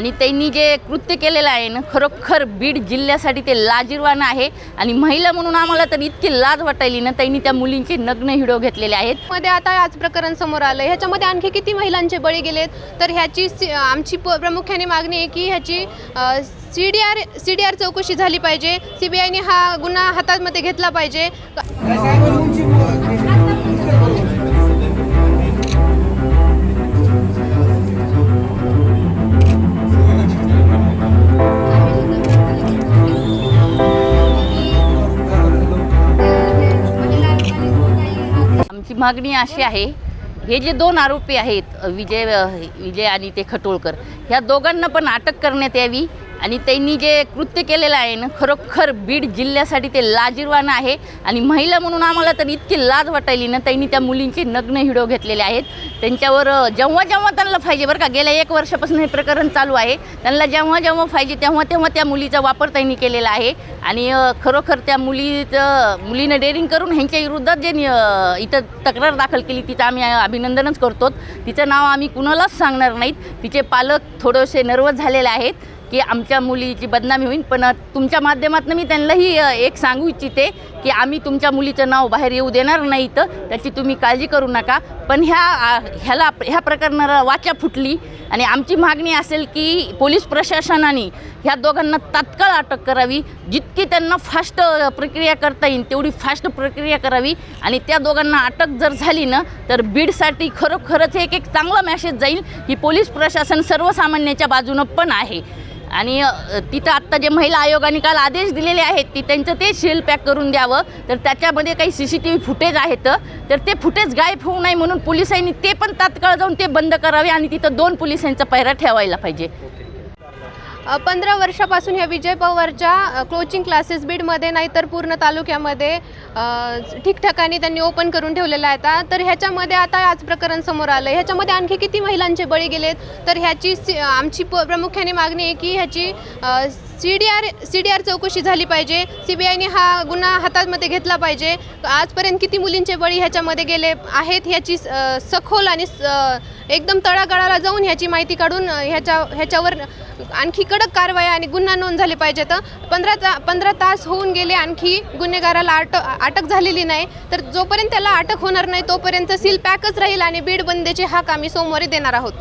आणि त्यांनी जे कृत्य केलेलं आहे ना खरोखर बीड जिल्ह्यासाठी ते लाजीरवाणं आहे. आणि महिला म्हणून आम्हाला तर इतकी लाज वाटायली ना त्यांनी त्या मुलींचे नग्न व्हिडिओ घेतलेले आहेत. मध्ये आता आज प्रकरण समोर आलं ह्याच्यामध्ये आणखी किती महिलांचे बळी गेलेत? तर ह्याची सी- आमची प- प्रामुख्याने मागणी आहे की ह्याची C D R C D R चौकशी झाली पाहिजे. सी बी आयने हा गुन्हा हातामध्ये घेतला पाहिजे. मागणी अशी आहे हे जे दोन आरोपी आहेत विजय विजय आणि ते खटोळकर ह्या दोघांना पण अटक करण्यात यावी. आणि त्यांनी जे कृत्य केलेलं आहे ना खरोखर बीड जिल्ह्यासाठी ते लाजीरवान आहे. आणि महिला म्हणून आम्हाला तर इतकी लाज वाटायली ना त्यांनी त्या मुलींचे नग्न हिडो घेतलेले आहेत. त्यांच्यावर जेव्हा जेव्हा त्यांना पाहिजे बरं का गेल्या एक वर्षापासून हे प्रकरण चालू आहे. त्यांना जेव्हा जेव्हा पाहिजे तेव्हा तेव्हा त्या मुलीचा वापर त्यांनी केलेला आहे. आणि खरोखर त्या मुलीचं मुलीनं डेअरिंग करून ह्यांच्या विरुद्धात जे इथं तक्रार दाखल केली तिचं आम्ही अभिनंदनच करतो तिचं नाव आम्ही कुणालाच सांगणार नाहीत. तिचे पालक थोडेसे नर्वस झालेले आहेत. की आमच्या मुलीची बदनामी होईल पण तुमच्या माध्यमातून मी त्यांनाही एक सांगू इच्छिते की आम्ही तुमच्या मुलीचं नाव बाहेर येऊ देणार नाही तर त्याची तुम्ही काळजी करू नका. पण ह्या ह्याला ह्या प्रकरणाला वाचा फुटली आणि आमची मागणी असेल की पोलीस प्रशासनाने ह्या दोघांना तात्काळ अटक करावी. जितकी त्यांना फास्ट प्रक्रिया करता येईल तेवढी फास्ट प्रक्रिया करावी. आणि त्या दोघांना अटक जर झाली ना तर बीडसाठी खरोखरच एक एक चांगला मॅसेज जाईल. ही पोलीस प्रशासन सर्वसामान्याच्या बाजूनं पण आहे. आणि तिथं आत्ता जे महिला आयोगाने काल आदेश दिलेले आहेत ती त्यांचं ते सील पॅक करून द्यावं. तर त्याच्यामध्ये काही C C T V footage आहेत. तर ते फुटेज गायब होऊ नये म्हणून पोलिसांनी ते पण तात्काळ जाऊन ते बंद करावे आणि तिथं दोन पोलिसांचा पहिरा ठेवायला पाहिजे. पंधरा वर्षापासून ह्या विजय पवारच्या क्लोचिंग क्लासेस बीडमध्ये नाही तर पूर्ण तालुक्यामध्ये ठिकठिकाणी त्यांनी ओपन करून ठेवलेला आहे आता तर ह्याच्यामध्ये आता आज प्रकरण समोर आलं ह्याच्यामध्ये आणखी किती महिलांचे बळी गेलेत? तर ह्याची सी- आमची प- प्रामुख्याने मागणी आहे की ह्याची C D R C D R चौकशी झाली पाहिजे. सी बी आयने हा गुन्हा हातामध्ये घेतला पाहिजे. आजपर्यंत किती मुलींचे बळी ह्याच्यामध्ये गेले आहेत ह्याची सखोल आणि एकदम तळागाळाला जाऊन ह्याची माहिती काढून ह्याच्या ह्याच्यावर आणखी कडक कारवाई आणि गुन्हा नोंद झाली पाहिजे. तर पंधरा ता पंधरा तास होऊन गेले आणखी गुन्हेगाराला अट अटक झालेली नाही. तर जोपर्यंत त्याला अटक होणार नाही तोपर्यंत सील पॅकच राहील आणि बीड बंदेचे हाक आम्ही सोमवारी देणार आहोत.